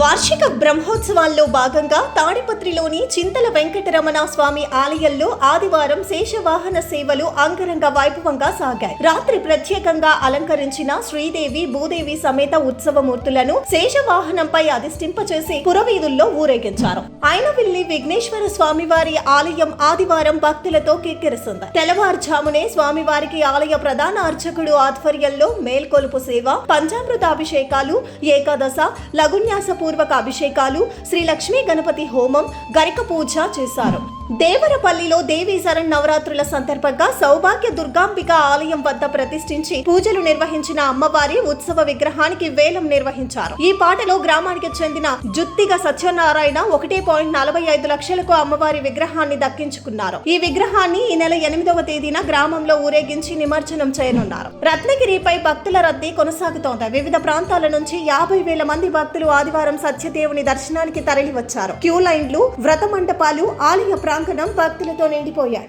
వార్షిక బ్రహ్మోత్సవాల్లో భాగంగా తాడిపత్రిలోని చింతల వెంకటరమణ స్వామి ఆలయంలో ఆదివారం శేషవాహన సేవలు అంగరంగ వైభవంగా సాగాయి. రాత్రి ప్రత్యేకంగా అలంకరించిన శ్రీదేవి భూదేవి సమేత ఉత్సవమూర్తులను శేషవాహనంపై అధిష్టింపచేసి పురవీధుల్లో ఊరేగించారు. అయినవిల్లి విఘ్నేశ్వర స్వామివారి ఆలయం ఆదివారం భక్తులతో కిక్కిరిసింది. తెల్లవారుజామునే స్వామివారికి ఆలయ ప్రధాన అర్చకుడు ఆధ్వర్యంలో మేల్కొలుపు సేవ పంచామృతాభిషేకాలు ఏకాదశ లఘున్యాస పూర్వక అభిషేకాలు శ్రీ లక్ష్మీ గణపతి హోమం గరిక పూజ చేశారు. దేవరపల్లిలో దేవీ శరణ్ నవరాత్రుల సందర్భంగా సౌభాగ్య దుర్గాంబిక ఆలయం వద్ద ప్రతిష్ఠించి పూజలు నిర్వహించిన అమ్మవారి ఉత్సవ విగ్రహానికి వేలం నిర్వహించారు. ఈ పాటలో గ్రామానికి చెందిన జుత్తిగ సత్యనారాయణ ఒకటే పాయింట్ నలభై ఐదు లక్షలకు అమ్మవారి విగ్రహాన్ని దక్కించుకున్నారు. ఈ విగ్రహాన్ని ఈ నెల ఎనిమిదవ తేదీన గ్రామంలో ఊరేగించి నిమజ్జనం చేయనున్నారు. రత్నగిరిపై భక్తుల రద్దీ కొనసాగుతోంది. వివిధ ప్రాంతాల నుంచి యాభై వేల మంది భక్తులు ఆదివారం సత్యదేవుని దర్శనానికి తరలి వచ్చారు క్యూ లైన్లు వ్రత మండపాలు ఆలయ ప్రాంగణం భక్తులతో నిండిపోయాయి.